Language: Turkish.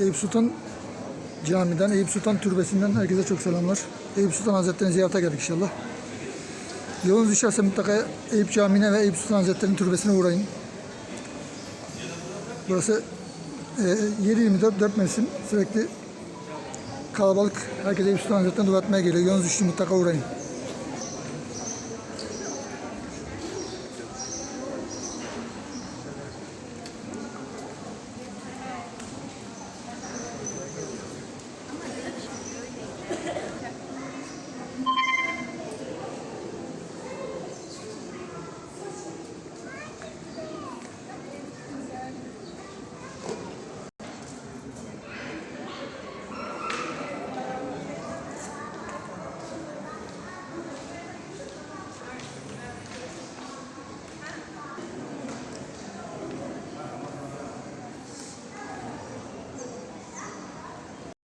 Eyüp Sultan Camii'den, Eyüp Sultan Türbesi'nden herkese çok selamlar. Eyüp Sultan Hazretleri'ni ziyarete geldik inşallah. Yolunuz düşerse mutlaka Eyüp Camii'ne ve Eyüp Sultan Hazretleri'nin türbesine uğrayın. Burası e, 7-24 4 mevsim sürekli kalabalık. Herkes Eyüp Sultan Hazretleri'ne dua etmeye geliyor. Yolunuz düştü mutlaka uğrayın.